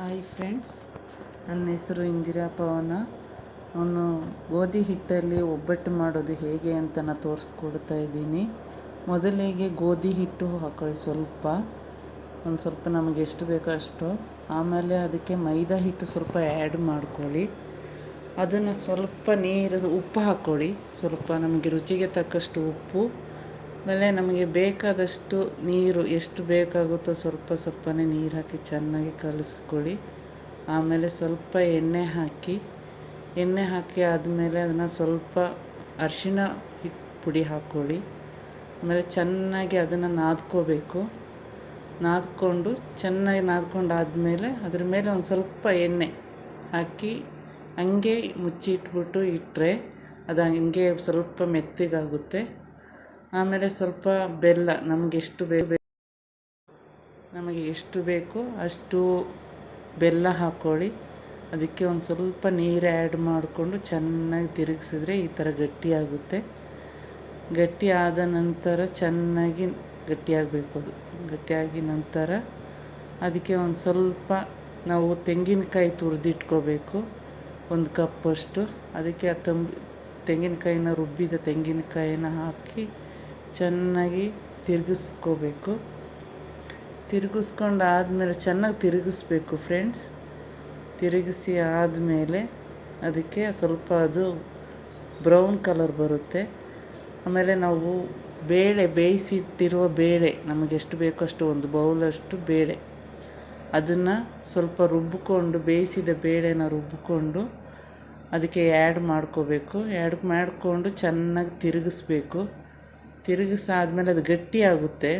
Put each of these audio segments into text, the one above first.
Hi friends ನನ್ನ ಹೆಸರು ಇಂದಿರಾ ಪವನ. ಅವನು ಗೋಧಿ ಹಿಟ್ಟಲ್ಲಿ ಒಬ್ಬಟ್ಟು ಮಾಡೋದು ಹೇಗೆ ಅಂತ ನಾನು ತೋರಿಸ್ಕೊಡ್ತಾ ಇದ್ದೀನಿ. ಮೊದಲಿಗೆ ಗೋಧಿ ಹಿಟ್ಟು ಹಾಕೊಳ್ಳಿ ಸ್ವಲ್ಪ. ಒಂದು ಸ್ವಲ್ಪ ನಮಗೆ ಎಷ್ಟು ಬೇಕೋ ಅಷ್ಟು. ಆಮೇಲೆ ಅದಕ್ಕೆ ಮೈದಾ ಹಿಟ್ಟು ಸ್ವಲ್ಪ ಆ್ಯಡ್ ಮಾಡ್ಕೊಳ್ಳಿ. ಅದನ್ನು ಸ್ವಲ್ಪ ನೀರು ಉಪ್ಪು ಹಾಕ್ಕೊಳ್ಳಿ ಸ್ವಲ್ಪ ನಮಗೆ ರುಚಿಗೆ ತಕ್ಕಷ್ಟು ಉಪ್ಪು. ಆಮೇಲೆ ನಮಗೆ ಬೇಕಾದಷ್ಟು ನೀರು, ಎಷ್ಟು ಬೇಕಾಗುತ್ತೋ ಸ್ವಲ್ಪ ಸ್ವಲ್ಪನೇ ನೀರು ಹಾಕಿ ಚೆನ್ನಾಗಿ ಕಲಸ್ಕೊಳ್ಳಿ. ಆಮೇಲೆ ಸ್ವಲ್ಪ ಎಣ್ಣೆ ಹಾಕಿ ಎಣ್ಣೆ ಹಾಕಿ ಆದಮೇಲೆ ಅದನ್ನು ಸ್ವಲ್ಪ ಅರಿಶಿನ ಹಿಟ್ಟು ಪುಡಿ ಹಾಕ್ಕೊಳ್ಳಿ ಆಮೇಲೆ ಚೆನ್ನಾಗಿ ಅದನ್ನು ನಾದ್ಕೋಬೇಕು. ನಾದ್ಕೊಂಡು, ಚೆನ್ನಾಗಿ ನಾದ್ಕೊಂಡು ಆದಮೇಲೆ ಅದ್ರ ಮೇಲೆ ಒಂದು ಸ್ವಲ್ಪ ಎಣ್ಣೆ ಹಾಕಿ ಹಂಗೆ ಮುಚ್ಚಿಟ್ಬಿಟ್ಟು ಇಟ್ಟರೆ ಅದು ಹಂಗೆ ಸ್ವಲ್ಪ ಮೆತ್ತಗಾಗುತ್ತೆ. ಆಮೇಲೆ ಸ್ವಲ್ಪ ಬೆಲ್ಲ ನಮಗೆಷ್ಟು ಬೇಕು ನಮಗೆ ಎಷ್ಟು ಬೇಕೋ ಅಷ್ಟು ಬೆಲ್ಲ ಹಾಕ್ಕೊಳ್ಳಿ ಅದಕ್ಕೆ ಒಂದು ಸ್ವಲ್ಪ ನೀರು ಆ್ಯಡ್ ಮಾಡಿಕೊಂಡು ಚೆನ್ನಾಗಿ ತಿರುಗಿಸಿದ್ರೆ ಈ ಥರ ಗಟ್ಟಿಯಾಗುತ್ತೆ ಗಟ್ಟಿ ಆದ ನಂತರ ಚೆನ್ನಾಗಿ ಗಟ್ಟಿಯಾಗಬೇಕು ಅದು. ಗಟ್ಟಿಯಾಗಿ ನಂತರ ಅದಕ್ಕೆ ಒಂದು ಸ್ವಲ್ಪ ನಾವು ತೆಂಗಿನಕಾಯಿ ತುರಿದಿಟ್ಕೋಬೇಕು. ಒಂದು ಕಪ್ಪಷ್ಟು. ಅದಕ್ಕೆ ಆ ತಂಬ್, ತೆಂಗಿನಕಾಯಿನ ರುಬ್ಬಿದ ತೆಂಗಿನಕಾಯಿನ ಹಾಕಿ ಚೆನ್ನಾಗಿ ತಿರುಗಿಸ್ಕೋಬೇಕು. ತಿರುಗಿಸ್ಕೊಂಡು ಆದಮೇಲೆ ಚೆನ್ನಾಗಿ ತಿರುಗಿಸ್ಬೇಕು ಫ್ರೆಂಡ್ಸ್. ತಿರುಗಿಸಿ ಆದಮೇಲೆ ಅದಕ್ಕೆ ಸ್ವಲ್ಪ ಅದು ಬ್ರೌನ್ ಕಲರ್ ಬರುತ್ತೆ. ಆಮೇಲೆ ನಾವು ಬೇಳೆ ಬೇಯಿಸಿಟ್ಟಿರುವ ಬೇಳೆ, ನಮಗೆ ಎಷ್ಟು ಬೇಕೋ ಅಷ್ಟು, ಒಂದು ಬೌಲಷ್ಟು ಬೇಳೆ. ಅದನ್ನು ಸ್ವಲ್ಪ ರುಬ್ಬಿಕೊಂಡು ಬೇಯಿಸಿದ ಬೇಳೆನ ರುಬ್ಬಿಕೊಂಡು ಅದಕ್ಕೆ ಆ್ಯಡ್ ಮಾಡ್ಕೋಬೇಕು. ಆ್ಯಡ್ ಮಾಡಿಕೊಂಡು ಚೆನ್ನಾಗಿ ತಿರುಗಿಸ್ಬೇಕು. ತಿರುಗಿಸಾದ್ಮೇಲೆ ಅದು ಗಟ್ಟಿಯಾಗುತ್ತೆ.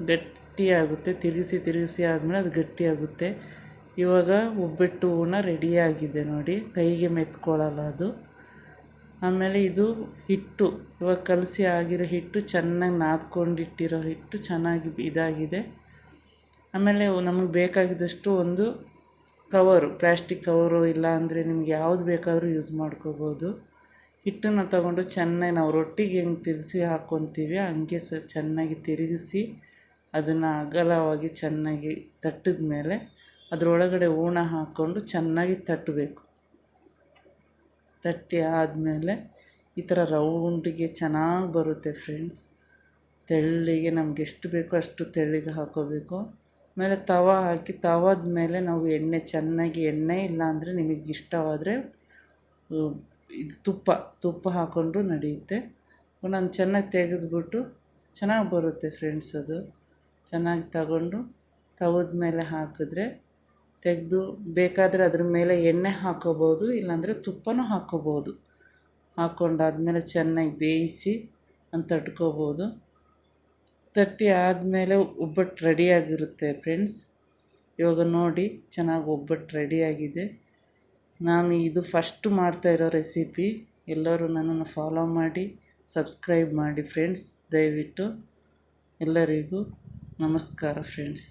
ಗಟ್ಟಿಯಾಗುತ್ತೆ. ತಿರುಗಿಸಿ ತಿರುಗಿಸಿ ಆದಮೇಲೆ ಅದು ಗಟ್ಟಿಯಾಗುತ್ತೆ. ಇವಾಗ ಒಬ್ಬಟ್ಟು ಹೂರ್ಣ ರೆಡಿಯಾಗಿದೆ ನೋಡಿ. ಕೈಗೆ ಮೆತ್ಕೊಳ್ಳಲ್ಲ ಅದು. ಆಮೇಲೆ ಇದು ಹಿಟ್ಟು. ಇವಾಗ ಕಲಸಿ ಆಗಿರೋ ಹಿಟ್ಟು ಚೆನ್ನಾಗಿ ನಾದ್ಕೊಂಡಿಟ್ಟಿರೋ ಹಿಟ್ಟು ಚೆನ್ನಾಗಿ ಇದಾಗಿದೆ. ಆಮೇಲೆ ನಮಗೆ ಬೇಕಾಗಿದ್ದಷ್ಟು ಒಂದು ಕವರು ಪ್ಲ್ಯಾಸ್ಟಿಕ್ ಕವರು ಇಲ್ಲ ಅಂದರೆ ನಿಮ್ಗೆ ಯಾವ್ದು ಬೇಕಾದರೂ ಯೂಸ್ ಮಾಡ್ಕೋಬೋದು. ಹಿಟ್ಟನ್ನು ತಗೊಂಡು ಚೆನ್ನಾಗಿ ನಾವು ರೊಟ್ಟಿಗೆ ಹೆಂಗೆ ತಿರುಗಿಸಿ ಹಾಕ್ಕೊತೀವಿ ಹಂಗೆ ಸ ಚೆನ್ನಾಗಿ ತಿರುಗಿಸಿ ಅದನ್ನು ಅಗಲವಾಗಿ ಚೆನ್ನಾಗಿ ತಟ್ಟಿದ ಮೇಲೆ ಅದರೊಳಗಡೆ ಹೂಣ ಹಾಕ್ಕೊಂಡು ಚೆನ್ನಾಗಿ ತಟ್ಟಬೇಕು ತಟ್ಟಿ ಆದಮೇಲೆ ಈ ಥರ ರೌಂಡಿಗೆ ಚೆನ್ನಾಗಿ ಬರುತ್ತೆ ಫ್ರೆಂಡ್ಸ್. ತೆಳ್ಳಿಗೆ ನಮ್ಗೆ ಎಷ್ಟು ಬೇಕೋ ಅಷ್ಟು ತೆಳ್ಳಿಗೆ ಹಾಕೋಬೇಕು. ಆಮೇಲೆ ತವ ಹಾಕಿ ತವಾದ ಮೇಲೆ ನಾವು ಎಣ್ಣೆ, ಚೆನ್ನಾಗಿ ಎಣ್ಣೆ ಇಲ್ಲ ಅಂದರೆ ನಿಮಗೆ ಇಷ್ಟವಾದರೆ ಇದು ತುಪ್ಪ ತುಪ್ಪ ಹಾಕ್ಕೊಂಡು ನಡೆಯುತ್ತೆ. ಒಂದೊಂದು ಚೆನ್ನಾಗಿ ತೆಗೆದ್ಬಿಟ್ಟು ಚೆನ್ನಾಗಿ ಬರುತ್ತೆ ಫ್ರೆಂಡ್ಸ್ ಅದು. ಚೆನ್ನಾಗಿ ತಗೊಂಡು ತವದ ಮೇಲೆ ಹಾಕಿದ್ರೆ ತೆಗೆದು ಬೇಕಾದರೆ ಅದ್ರ ಮೇಲೆ ಎಣ್ಣೆ ಹಾಕೋಬೋದು, ಇಲ್ಲಾಂದರೆ ತುಪ್ಪನೂ ಹಾಕೋಬೋದು. ಹಾಕ್ಕೊಂಡಾದ್ಮೇಲೆ ಚೆನ್ನಾಗಿ ಬೇಯಿಸಿ ಅಂತ ತಟ್ಕೋಬೋದು. ತಟ್ಟಿ ಆದಮೇಲೆ ಒಬ್ಬಟ್ಟು ರೆಡಿಯಾಗಿರುತ್ತೆ ಫ್ರೆಂಡ್ಸ್ ಇವಾಗ ನೋಡಿ ಚೆನ್ನಾಗಿ ಒಬ್ಬಟ್ಟು ರೆಡಿಯಾಗಿದೆ ನಾನು ಇದು ಫಸ್ಟ್ ಮಾಡ್ತಾ ಇರೋ ರೆಸಿಪಿ ಎಲ್ಲರೂ ನನ್ನನ್ನು ಫಾಲೋ ಮಾಡಿ ಸಬ್ಸ್ಕ್ರೈಬ್ ಮಾಡಿ ಫ್ರೆಂಡ್ಸ್ ದಯವಿಟ್ಟು ಎಲ್ಲರಿಗೂ ನಮಸ್ಕಾರ ಫ್ರೆಂಡ್ಸ್